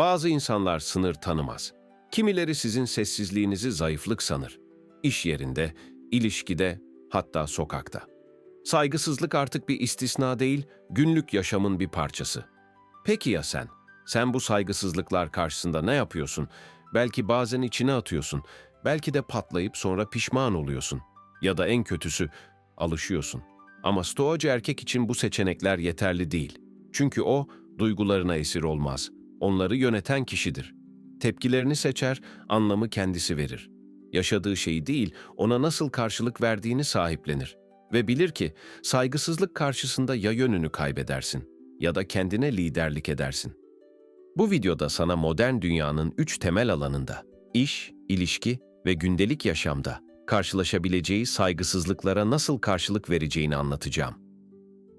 Bazı insanlar sınır tanımaz. Kimileri sizin sessizliğinizi zayıflık sanır. İş yerinde, ilişkide, hatta sokakta. Saygısızlık artık bir istisna değil, günlük yaşamın bir parçası. Peki ya sen? Sen bu saygısızlıklar karşısında ne yapıyorsun? Belki bazen içine atıyorsun. Belki de patlayıp sonra pişman oluyorsun. Ya da en kötüsü alışıyorsun. Ama stoacı erkek için bu seçenekler yeterli değil. Çünkü o duygularına esir olmaz. Onları yöneten kişidir. Tepkilerini seçer, anlamı kendisi verir. Yaşadığı şeyi değil, ona nasıl karşılık verdiğini sahiplenir. Ve bilir ki saygısızlık karşısında ya yönünü kaybedersin ya da kendine liderlik edersin. Bu videoda sana modern dünyanın üç temel alanında, iş, ilişki ve gündelik yaşamda karşılaşabileceği saygısızlıklara nasıl karşılık vereceğini anlatacağım.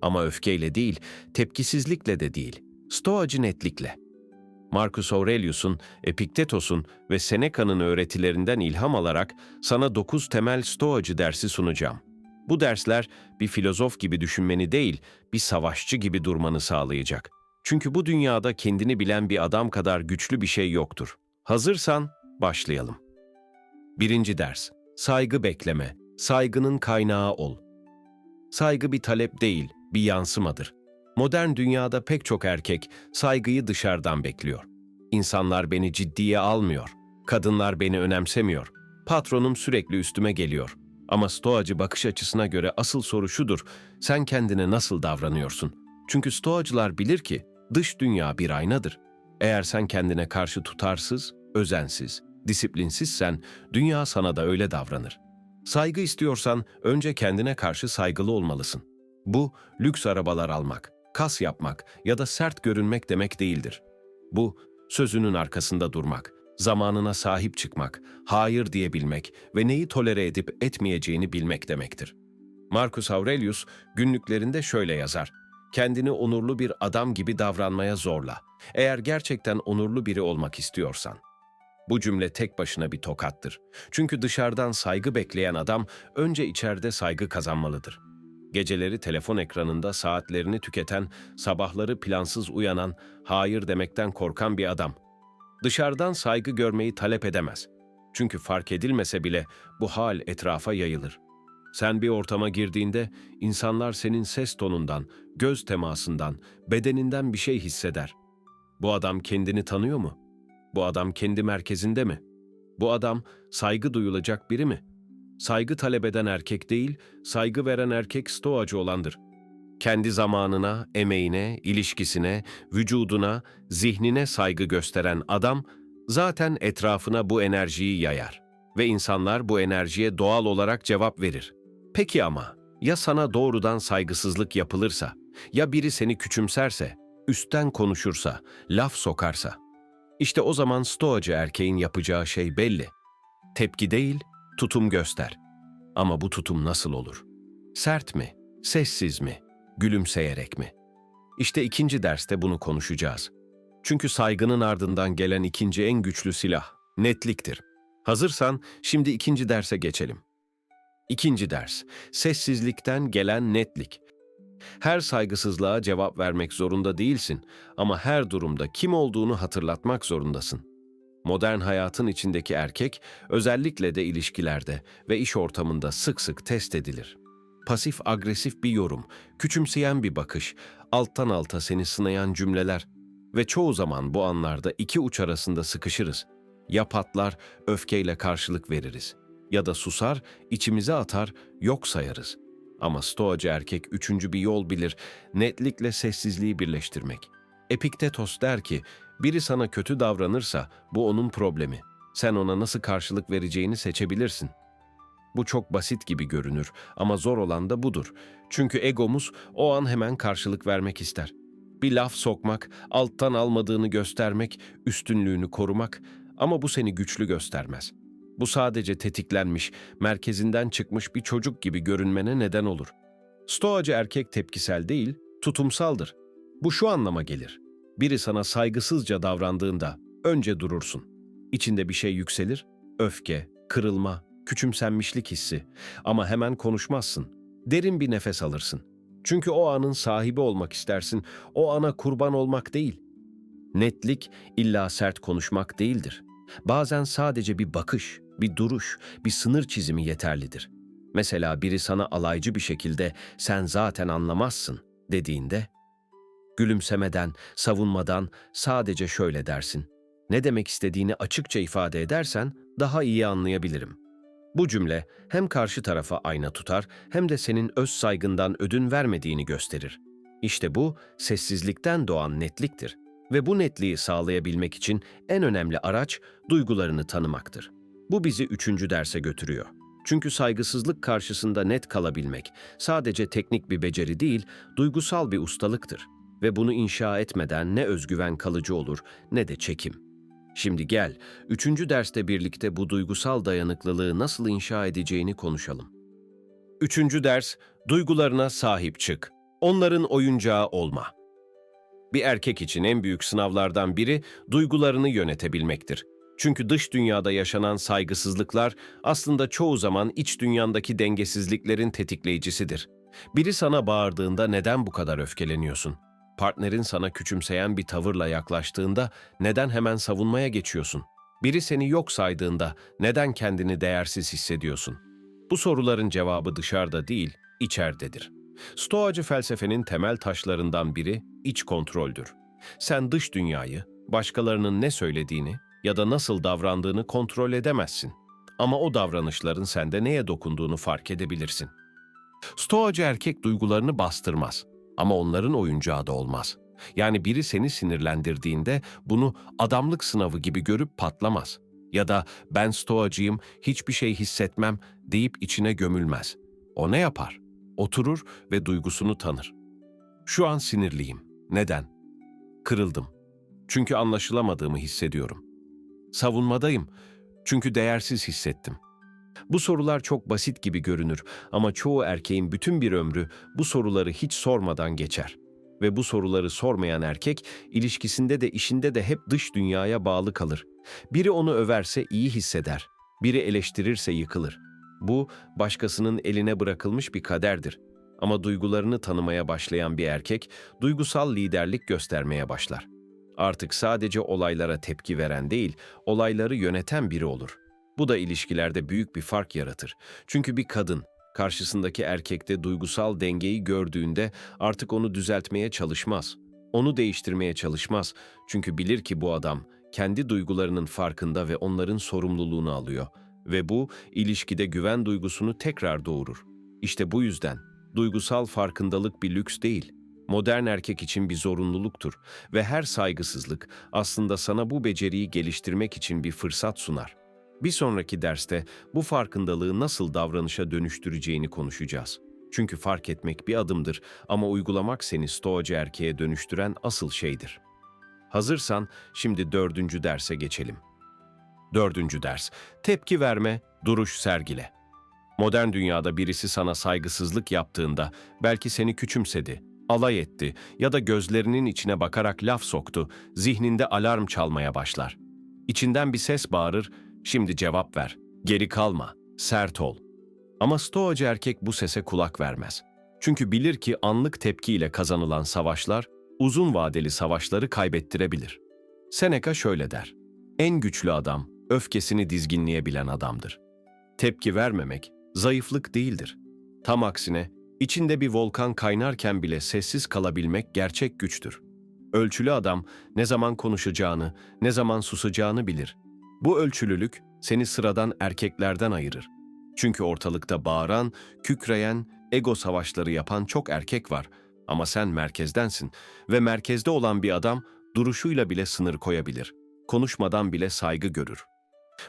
Ama öfkeyle değil, tepkisizlikle de değil, stoacı netlikle. Marcus Aurelius'un, Epiktetos'un ve Seneca'nın öğretilerinden ilham alarak sana dokuz temel stoacı dersi sunacağım. Bu dersler bir filozof gibi düşünmeni değil, bir savaşçı gibi durmanı sağlayacak. Çünkü bu dünyada kendini bilen bir adam kadar güçlü bir şey yoktur. Hazırsan başlayalım. Birinci ders. Saygı bekleme. Saygının kaynağı ol. Saygı bir talep değil, bir yansımadır. Modern dünyada pek çok erkek saygıyı dışarıdan bekliyor. İnsanlar beni ciddiye almıyor. Kadınlar beni önemsemiyor. Patronum sürekli üstüme geliyor. Ama stoacı bakış açısına göre asıl soru şudur. Sen kendine nasıl davranıyorsun? Çünkü stoacılar bilir ki dış dünya bir aynadır. Eğer sen kendine karşı tutarsız, özensiz, disiplinsizsen dünya sana da öyle davranır. Saygı istiyorsan önce kendine karşı saygılı olmalısın. Bu lüks arabalar almak, kas yapmak ya da sert görünmek demek değildir. Bu sözünün arkasında durmak, zamanına sahip çıkmak, hayır diyebilmek ve neyi tolere edip etmeyeceğini bilmek demektir. Marcus Aurelius günlüklerinde şöyle yazar. Kendini onurlu bir adam gibi davranmaya zorla. Eğer gerçekten onurlu biri olmak istiyorsan. Bu cümle tek başına bir tokattır. Çünkü dışarıdan saygı bekleyen adam önce içeride saygı kazanmalıdır. Geceleri telefon ekranında saatlerini tüketen, sabahları plansız uyanan, hayır demekten korkan bir adam. Dışarıdan saygı görmeyi talep edemez. Çünkü fark edilmese bile bu hal etrafa yayılır. Sen bir ortama girdiğinde insanlar senin ses tonundan, göz temasından, bedeninden bir şey hisseder. Bu adam kendini tanıyor mu? Bu adam kendi merkezinde mi? Bu adam saygı duyulacak biri mi? Saygı talep eden erkek değil, saygı veren erkek stoacı olandır. Kendi zamanına, emeğine, ilişkisine, vücuduna, zihnine saygı gösteren adam zaten etrafına bu enerjiyi yayar ve insanlar bu enerjiye doğal olarak cevap verir. Peki ama ya sana doğrudan saygısızlık yapılırsa, ya biri seni küçümserse, üstten konuşursa, laf sokarsa? İşte o zaman stoacı erkeğin yapacağı şey belli. Tepki değil, tutum göster. Ama bu tutum nasıl olur? Sert mi? Sessiz mi? Gülümseyerek mi? İşte ikinci derste bunu konuşacağız. Çünkü saygının ardından gelen ikinci en güçlü silah netliktir. Hazırsan şimdi ikinci derse geçelim. İkinci ders, sessizlikten gelen netlik. Her saygısızlığa cevap vermek zorunda değilsin ama her durumda kim olduğunu hatırlatmak zorundasın. Modern hayatın içindeki erkek özellikle de ilişkilerde ve iş ortamında sık sık test edilir. Pasif agresif bir yorum, küçümseyen bir bakış, alttan alta seni sınayan cümleler ve çoğu zaman bu anlarda iki uç arasında sıkışırız. Ya patlar, öfkeyle karşılık veririz ya da susar, içimize atar, yok sayarız. Ama stoacı erkek üçüncü bir yol bilir, netlikle sessizliği birleştirmek. Epiktetos der ki, biri sana kötü davranırsa bu onun problemi. Sen ona nasıl karşılık vereceğini seçebilirsin. Bu çok basit gibi görünür ama zor olan da budur. Çünkü egomuz o an hemen karşılık vermek ister. Bir laf sokmak, alttan almadığını göstermek, üstünlüğünü korumak ama bu seni güçlü göstermez. Bu sadece tetiklenmiş, merkezinden çıkmış bir çocuk gibi görünmene neden olur. Stoacı erkek tepkisel değil, tutumsaldır. Bu şu anlama gelir. Biri sana saygısızca davrandığında önce durursun. İçinde bir şey yükselir, öfke, kırılma, küçümsenmişlik hissi. Ama hemen konuşmazsın. Derin bir nefes alırsın. Çünkü o anın sahibi olmak istersin, o ana kurban olmak değil. Netlik illa sert konuşmak değildir. Bazen sadece bir bakış, bir duruş, bir sınır çizimi yeterlidir. Mesela biri sana alaycı bir şekilde sen zaten anlamazsın dediğinde gülümsemeden, savunmadan sadece şöyle dersin. Ne demek istediğini açıkça ifade edersen daha iyi anlayabilirim. Bu cümle hem karşı tarafa ayna tutar hem de senin öz saygından ödün vermediğini gösterir. İşte bu sessizlikten doğan netliktir ve bu netliği sağlayabilmek için en önemli araç duygularını tanımaktır. Bu bizi üçüncü derse götürüyor. Çünkü saygısızlık karşısında net kalabilmek sadece teknik bir beceri değil, duygusal bir ustalıktır ve bunu inşa etmeden ne özgüven kalıcı olur ne de çekim. Şimdi gel, üçüncü derste birlikte bu duygusal dayanıklılığı nasıl inşa edeceğini konuşalım. Üçüncü ders, duygularına sahip çık. Onların oyuncağı olma. Bir erkek için en büyük sınavlardan biri duygularını yönetebilmektir. Çünkü dış dünyada yaşanan saygısızlıklar aslında çoğu zaman iç dünyandaki dengesizliklerin tetikleyicisidir. Biri sana bağırdığında neden bu kadar öfkeleniyorsun? Partnerin sana küçümseyen bir tavırla yaklaştığında neden hemen savunmaya geçiyorsun? Biri seni yok saydığında neden kendini değersiz hissediyorsun? Bu soruların cevabı dışarıda değil, içerdedir. Stoacı felsefenin temel taşlarından biri iç kontroldür. Sen dış dünyayı, başkalarının ne söylediğini ya da nasıl davrandığını kontrol edemezsin. Ama o davranışların sende neye dokunduğunu fark edebilirsin. Stoacı erkek duygularını bastırmaz ama onların oyuncağı da olmaz. Yani biri seni sinirlendirdiğinde bunu adamlık sınavı gibi görüp patlamaz. Ya da ben stoacıyım, hiçbir şey hissetmem deyip içine gömülmez. O ne yapar? Oturur ve duygusunu tanır. Şu an sinirliyim. Neden? Kırıldım. Çünkü anlaşılamadığımı hissediyorum. Savunmadayım. Çünkü değersiz hissettim. Bu sorular çok basit gibi görünür ama çoğu erkeğin bütün bir ömrü bu soruları hiç sormadan geçer. Ve bu soruları sormayan erkek ilişkisinde de işinde de hep dış dünyaya bağlı kalır. Biri onu överse iyi hisseder, biri eleştirirse yıkılır. Bu başkasının eline bırakılmış bir kaderdir. Ama duygularını tanımaya başlayan bir erkek duygusal liderlik göstermeye başlar. Artık sadece olaylara tepki veren değil, olayları yöneten biri olur. Bu da ilişkilerde büyük bir fark yaratır. Çünkü bir kadın karşısındaki erkekte duygusal dengeyi gördüğünde artık onu düzeltmeye çalışmaz. Onu değiştirmeye çalışmaz. Çünkü bilir ki bu adam kendi duygularının farkında ve onların sorumluluğunu alıyor ve bu ilişkide güven duygusunu tekrar doğurur. İşte bu yüzden duygusal farkındalık bir lüks değil, modern erkek için bir zorunluluktur ve her saygısızlık aslında sana bu beceriyi geliştirmek için bir fırsat sunar. Bir sonraki derste bu farkındalığı nasıl davranışa dönüştüreceğini konuşacağız. Çünkü fark etmek bir adımdır ama uygulamak seni stoacı erkeğe dönüştüren asıl şeydir. Hazırsan şimdi dördüncü derse geçelim. Dördüncü ders, tepki verme, duruş sergile. Modern dünyada birisi sana saygısızlık yaptığında belki seni küçümsedi, alay etti ya da gözlerinin içine bakarak laf soktu, zihninde alarm çalmaya başlar. İçinden bir ses bağırır, şimdi cevap ver, geri kalma, sert ol. Ama stoacı erkek bu sese kulak vermez. Çünkü bilir ki anlık tepkiyle kazanılan savaşlar, uzun vadeli savaşları kaybettirebilir. Seneca şöyle der, en güçlü adam, öfkesini dizginleyebilen adamdır. Tepki vermemek, zayıflık değildir. Tam aksine, içinde bir volkan kaynarken bile sessiz kalabilmek gerçek güçtür. Ölçülü adam ne zaman konuşacağını, ne zaman susacağını bilir. Bu ölçülülük seni sıradan erkeklerden ayırır. Çünkü ortalıkta bağıran, kükreyen, ego savaşları yapan çok erkek var. Ama sen merkezdensin ve merkezde olan bir adam duruşuyla bile sınır koyabilir. Konuşmadan bile saygı görür.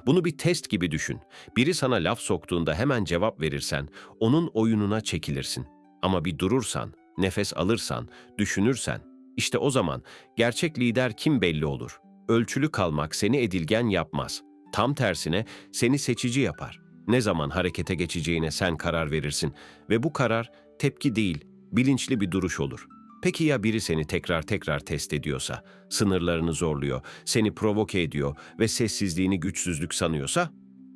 Bunu bir test gibi düşün. Biri sana laf soktuğunda hemen cevap verirsen, onun oyununa çekilirsin. Ama bir durursan, nefes alırsan, düşünürsen, işte o zaman gerçek lider kim belli olur. Ölçülü kalmak seni edilgen yapmaz. Tam tersine seni seçici yapar. Ne zaman harekete geçeceğine sen karar verirsin ve bu karar tepki değil, bilinçli bir duruş olur. Peki ya biri seni tekrar tekrar test ediyorsa, sınırlarını zorluyor, seni provoke ediyor ve sessizliğini güçsüzlük sanıyorsa?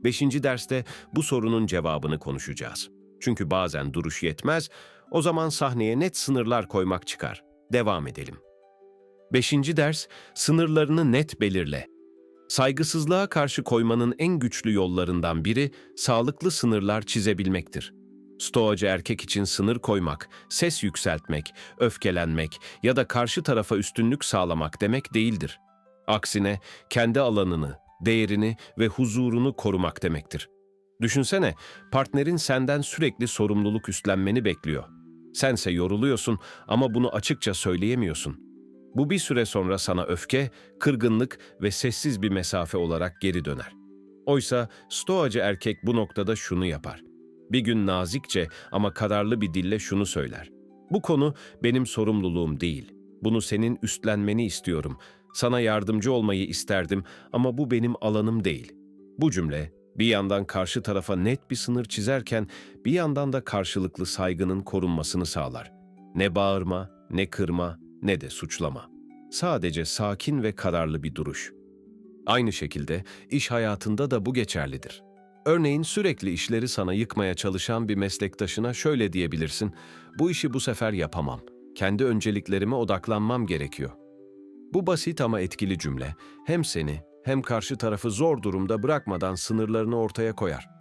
Beşinci derste bu sorunun cevabını konuşacağız. Çünkü bazen duruş yetmez, o zaman sahneye net sınırlar koymak çıkar. Devam edelim. Beşinci ders, sınırlarını net belirle. Saygısızlığa karşı koymanın en güçlü yollarından biri sağlıklı sınırlar çizebilmektir. Stoacı erkek için sınır koymak, ses yükseltmek, öfkelenmek ya da karşı tarafa üstünlük sağlamak demek değildir. Aksine kendi alanını, değerini ve huzurunu korumak demektir. Düşünsene, partnerin senden sürekli sorumluluk üstlenmeni bekliyor. Sense yoruluyorsun ama bunu açıkça söyleyemiyorsun. Bu bir süre sonra sana öfke, kırgınlık ve sessiz bir mesafe olarak geri döner. Oysa stoacı erkek bu noktada şunu yapar. Bir gün nazikçe ama kararlı bir dille şunu söyler. Bu konu benim sorumluluğum değil. Bunu senin üstlenmeni istiyorum. Sana yardımcı olmayı isterdim ama bu benim alanım değil. Bu cümle bir yandan karşı tarafa net bir sınır çizerken bir yandan da karşılıklı saygının korunmasını sağlar. Ne bağırma, ne kırma, ne de suçlama. Sadece sakin ve kararlı bir duruş. Aynı şekilde iş hayatında da bu geçerlidir. Örneğin sürekli işleri sana yıkmaya çalışan bir meslektaşına şöyle diyebilirsin: "Bu işi bu sefer yapamam. Kendi önceliklerime odaklanmam gerekiyor." Bu basit ama etkili cümle hem seni hem karşı tarafı zor durumda bırakmadan sınırlarını ortaya koyar.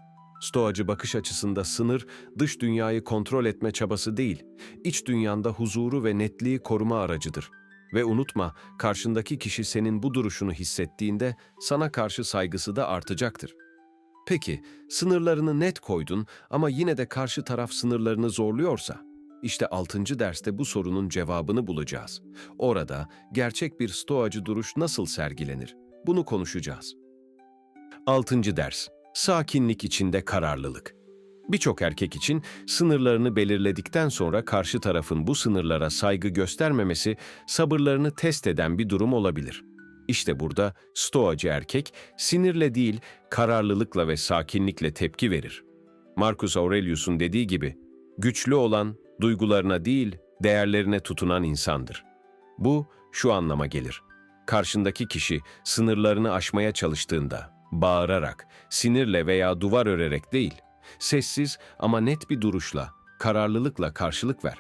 Stoacı bakış açısında sınır, dış dünyayı kontrol etme çabası değil, iç dünyanda huzuru ve netliği koruma aracıdır. Ve unutma, karşındaki kişi senin bu duruşunu hissettiğinde sana karşı saygısı da artacaktır. Peki, sınırlarını net koydun ama yine de karşı taraf sınırlarını zorluyorsa? İşte 6. derste bu sorunun cevabını bulacağız. Orada gerçek bir stoacı duruş nasıl sergilenir? Bunu konuşacağız. 6. ders. Sakinlik içinde kararlılık. Birçok erkek için sınırlarını belirledikten sonra karşı tarafın bu sınırlara saygı göstermemesi sabırlarını test eden bir durum olabilir. İşte burada stoacı erkek sinirle değil kararlılıkla ve sakinlikle tepki verir. Marcus Aurelius'un dediği gibi, güçlü olan duygularına değil değerlerine tutunan insandır. Bu şu anlama gelir. Karşındaki kişi sınırlarını aşmaya çalıştığında bağırarak, sinirle veya duvar örerek değil, sessiz ama net bir duruşla, kararlılıkla karşılık ver.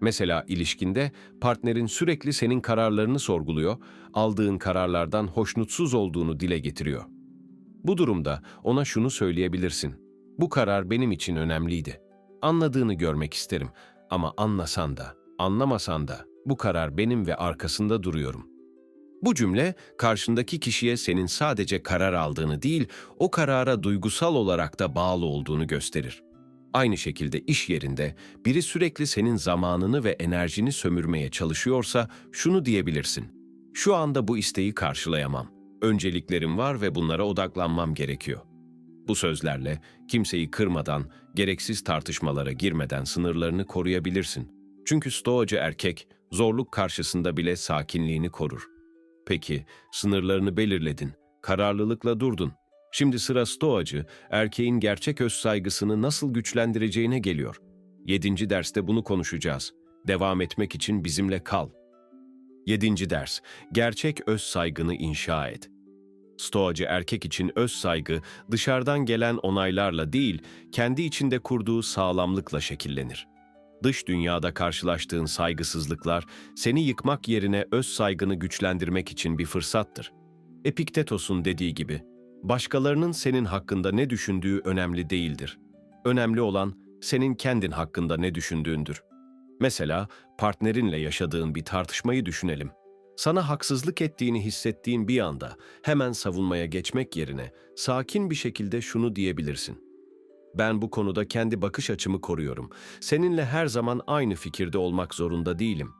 Mesela ilişkinde partnerin sürekli senin kararlarını sorguluyor, aldığın kararlardan hoşnutsuz olduğunu dile getiriyor. Bu durumda ona şunu söyleyebilirsin. Bu karar benim için önemliydi. Anladığını görmek isterim ama anlasan da, anlamasan da bu karar benim ve arkasında duruyorum. Bu cümle karşındaki kişiye senin sadece karar aldığını değil, o karara duygusal olarak da bağlı olduğunu gösterir. Aynı şekilde iş yerinde biri sürekli senin zamanını ve enerjini sömürmeye çalışıyorsa şunu diyebilirsin. Şu anda bu isteği karşılayamam. Önceliklerim var ve bunlara odaklanmam gerekiyor. Bu sözlerle kimseyi kırmadan, gereksiz tartışmalara girmeden sınırlarını koruyabilirsin. Çünkü stoacı erkek zorluk karşısında bile sakinliğini korur. Peki, sınırlarını belirledin, kararlılıkla durdun. Şimdi sıra stoacı, erkeğin gerçek öz saygısını nasıl güçlendireceğine geliyor. Yedinci derste bunu konuşacağız. Devam etmek için bizimle kal. Yedinci ders, gerçek öz saygını inşa et. Stoacı erkek için öz saygı dışarıdan gelen onaylarla değil, kendi içinde kurduğu sağlamlıkla şekillenir. Dış dünyada karşılaştığın saygısızlıklar seni yıkmak yerine öz saygını güçlendirmek için bir fırsattır. Epiktetos'un dediği gibi, başkalarının senin hakkında ne düşündüğü önemli değildir. Önemli olan senin kendin hakkında ne düşündüğündür. Mesela partnerinle yaşadığın bir tartışmayı düşünelim. Sana haksızlık ettiğini hissettiğin bir anda hemen savunmaya geçmek yerine sakin bir şekilde şunu diyebilirsin. Ben bu konuda kendi bakış açımı koruyorum. Seninle her zaman aynı fikirde olmak zorunda değilim.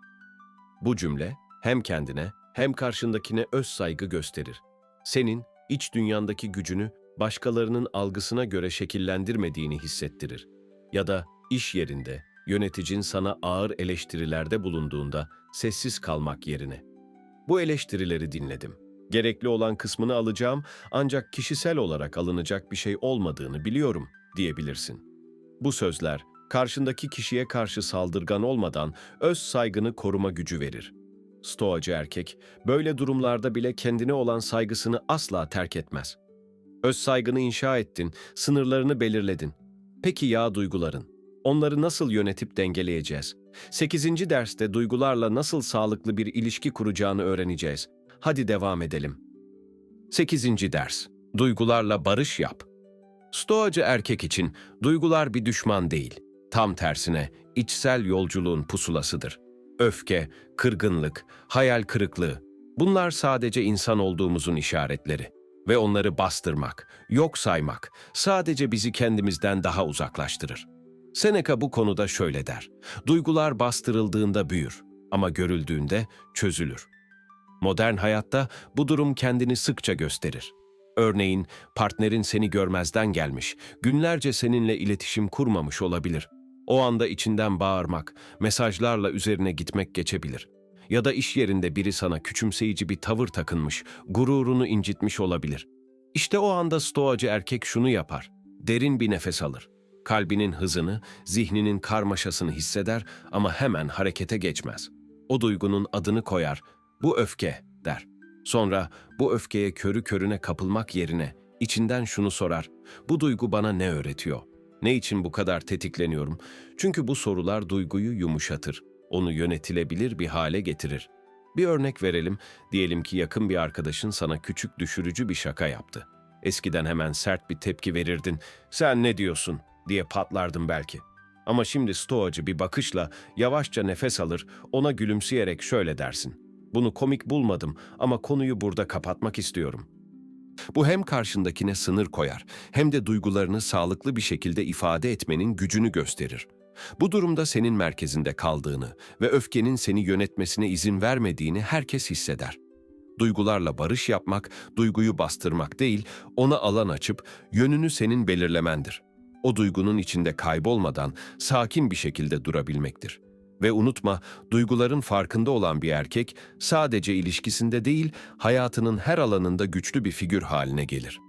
Bu cümle hem kendine hem karşındakine öz saygı gösterir. Senin iç dünyandaki gücünü başkalarının algısına göre şekillendirmediğini hissettirir. Ya da iş yerinde yöneticin sana ağır eleştirilerde bulunduğunda sessiz kalmak yerine. Bu eleştirileri dinledim. Gerekli olan kısmını alacağım ancak kişisel olarak alınacak bir şey olmadığını biliyorum diyebilirsin. Bu sözler karşındaki kişiye karşı saldırgan olmadan öz saygını koruma gücü verir. Stoacı erkek böyle durumlarda bile kendine olan saygısını asla terk etmez. Öz saygını inşa ettin, sınırlarını belirledin. Peki ya duyguların? Onları nasıl yönetip dengeleyeceğiz? 8. derste duygularla nasıl sağlıklı bir ilişki kuracağını öğreneceğiz. Hadi devam edelim. 8. ders. Duygularla barış yap. Stoacı erkek için duygular bir düşman değil. Tam tersine içsel yolculuğun pusulasıdır. Öfke, kırgınlık, hayal kırıklığı bunlar sadece insan olduğumuzun işaretleri ve onları bastırmak, yok saymak sadece bizi kendimizden daha uzaklaştırır. Seneca bu konuda şöyle der. Duygular bastırıldığında büyür ama görüldüğünde çözülür. Modern hayatta bu durum kendini sıkça gösterir. Örneğin partnerin seni görmezden gelmiş, günlerce seninle iletişim kurmamış olabilir. O anda içinden bağırmak, mesajlarla üzerine gitmek geçebilir. Ya da iş yerinde biri sana küçümseyici bir tavır takınmış, gururunu incitmiş olabilir. İşte o anda stoacı erkek şunu yapar. Derin bir nefes alır. Kalbinin hızını, zihninin karmaşasını hisseder ama hemen harekete geçmez. O duygunun adını koyar. Bu öfke. Sonra bu öfkeye körü körüne kapılmak yerine içinden şunu sorar. Bu duygu bana ne öğretiyor? Ne için bu kadar tetikleniyorum? Çünkü bu sorular duyguyu yumuşatır. Onu yönetilebilir bir hale getirir. Bir örnek verelim. Diyelim ki yakın bir arkadaşın sana küçük düşürücü bir şaka yaptı. Eskiden hemen sert bir tepki verirdin. Sen ne diyorsun diye patlardın belki. Ama şimdi stoacı bir bakışla yavaşça nefes alır, ona gülümseyerek şöyle dersin. Bunu komik bulmadım ama konuyu burada kapatmak istiyorum. Bu hem karşındakine sınır koyar hem de duygularını sağlıklı bir şekilde ifade etmenin gücünü gösterir. Bu durumda senin merkezinde kaldığını ve öfkenin seni yönetmesine izin vermediğini herkes hisseder. Duygularla barış yapmak, duyguyu bastırmak değil, ona alan açıp yönünü senin belirlemendir. O duygunun içinde kaybolmadan sakin bir şekilde durabilmektir. Ve unutma, duyguların farkında olan bir erkek sadece ilişkisinde değil, hayatının her alanında güçlü bir figür haline gelir.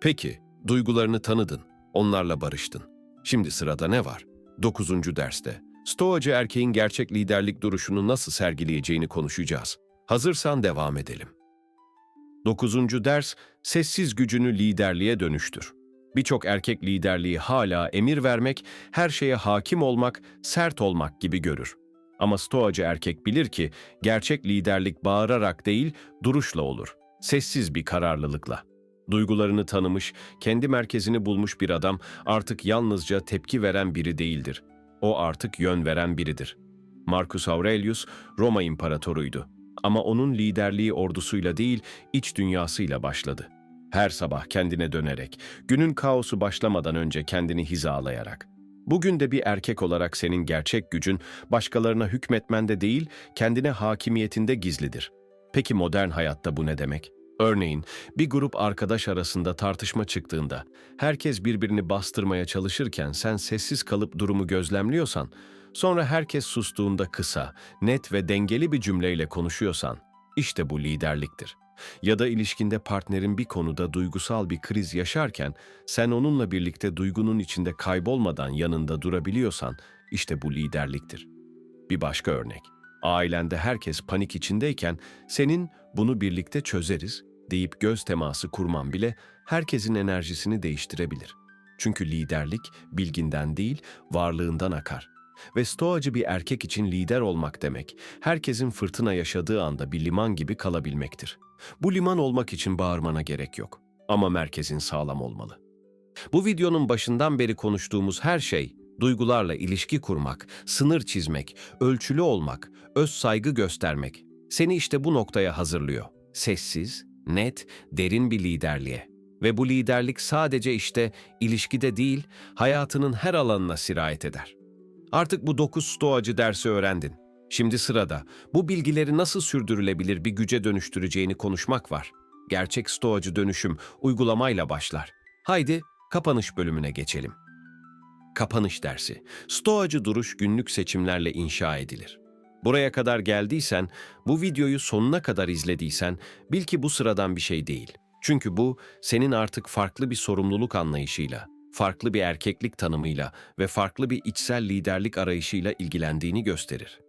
Peki, duygularını tanıdın, onlarla barıştın. Şimdi sırada ne var? 9. derste. Stoacı erkeğin gerçek liderlik duruşunu nasıl sergileyeceğini konuşacağız. Hazırsan devam edelim. 9. ders, sessiz gücünü liderliğe dönüştür. Birçok erkek liderliği hala emir vermek, her şeye hakim olmak, sert olmak gibi görür. Ama stoacı erkek bilir ki gerçek liderlik bağırarak değil, duruşla olur. Sessiz bir kararlılıkla. Duygularını tanımış, kendi merkezini bulmuş bir adam artık yalnızca tepki veren biri değildir. O artık yön veren biridir. Marcus Aurelius Roma imparatoruydu. Ama onun liderliği ordusuyla değil, iç dünyasıyla başladı. Her sabah kendine dönerek, günün kaosu başlamadan önce kendini hizalayarak. Bugün de bir erkek olarak senin gerçek gücün başkalarına hükmetmende değil, kendine hakimiyetinde gizlidir. Peki modern hayatta bu ne demek? Örneğin bir grup arkadaş arasında tartışma çıktığında, herkes birbirini bastırmaya çalışırken sen sessiz kalıp durumu gözlemliyorsan, sonra herkes sustuğunda kısa, net ve dengeli bir cümleyle konuşuyorsan, işte bu liderliktir. Ya da ilişkinde partnerin bir konuda duygusal bir kriz yaşarken sen onunla birlikte duygunun içinde kaybolmadan yanında durabiliyorsan işte bu liderliktir. Bir başka örnek. Ailende herkes panik içindeyken senin bunu birlikte çözeriz deyip göz teması kurman bile herkesin enerjisini değiştirebilir. Çünkü liderlik bilginden değil, varlığından akar. Ve stoacı bir erkek için lider olmak demek, herkesin fırtına yaşadığı anda bir liman gibi kalabilmektir. Bu liman olmak için bağırmana gerek yok. Ama merkezin sağlam olmalı. Bu videonun başından beri konuştuğumuz her şey, duygularla ilişki kurmak, sınır çizmek, ölçülü olmak, öz saygı göstermek, seni işte bu noktaya hazırlıyor. Sessiz, net, derin bir liderliğe. Ve bu liderlik sadece işte ilişkide değil, hayatının her alanına sirayet eder. Artık bu dokuz stoacı dersi öğrendin. Şimdi sırada bu bilgileri nasıl sürdürülebilir bir güce dönüştüreceğini konuşmak var. Gerçek stoacı dönüşüm uygulamayla başlar. Haydi kapanış bölümüne geçelim. Kapanış dersi. Stoacı duruş günlük seçimlerle inşa edilir. Buraya kadar geldiysen, bu videoyu sonuna kadar izlediysen bil ki bu sıradan bir şey değil. Çünkü bu senin artık farklı bir sorumluluk anlayışıyla, farklı bir erkeklik tanımıyla ve farklı bir içsel liderlik arayışıyla ilgilendiğini gösterir.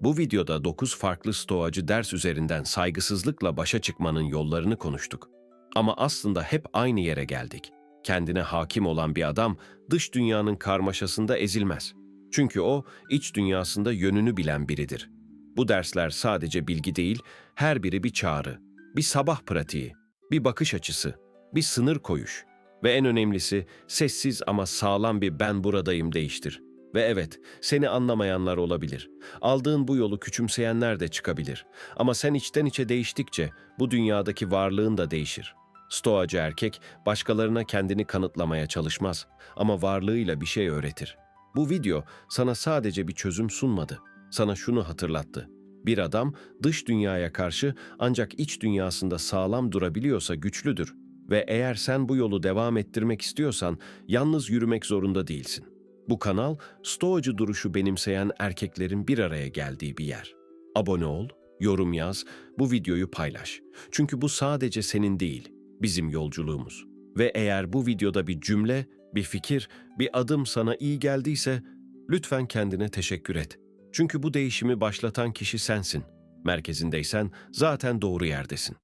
Bu videoda 9 farklı stoacı ders üzerinden saygısızlıkla başa çıkmanın yollarını konuştuk. Ama aslında hep aynı yere geldik. Kendine hakim olan bir adam dış dünyanın karmaşasında ezilmez. Çünkü o iç dünyasında yönünü bilen biridir. Bu dersler sadece bilgi değil, her biri bir çağrı, bir sabah pratiği, bir bakış açısı, bir sınır koyuş ve en önemlisi sessiz ama sağlam bir ben buradayım değiştir. Ve evet, seni anlamayanlar olabilir. Aldığın bu yolu küçümseyenler de çıkabilir. Ama sen içten içe değiştikçe bu dünyadaki varlığın da değişir. Stoacı erkek başkalarına kendini kanıtlamaya çalışmaz ama varlığıyla bir şey öğretir. Bu video sana sadece bir çözüm sunmadı. Sana şunu hatırlattı. Bir adam dış dünyaya karşı ancak iç dünyasında sağlam durabiliyorsa güçlüdür. Ve eğer sen bu yolu devam ettirmek istiyorsan yalnız yürümek zorunda değilsin. Bu kanal stoacı duruşu benimseyen erkeklerin bir araya geldiği bir yer. Abone ol, yorum yaz, bu videoyu paylaş. Çünkü bu sadece senin değil, bizim yolculuğumuz. Ve eğer bu videoda bir cümle, bir fikir, bir adım sana iyi geldiyse lütfen kendine teşekkür et. Çünkü bu değişimi başlatan kişi sensin. Merkezindeysen zaten doğru yerdesin.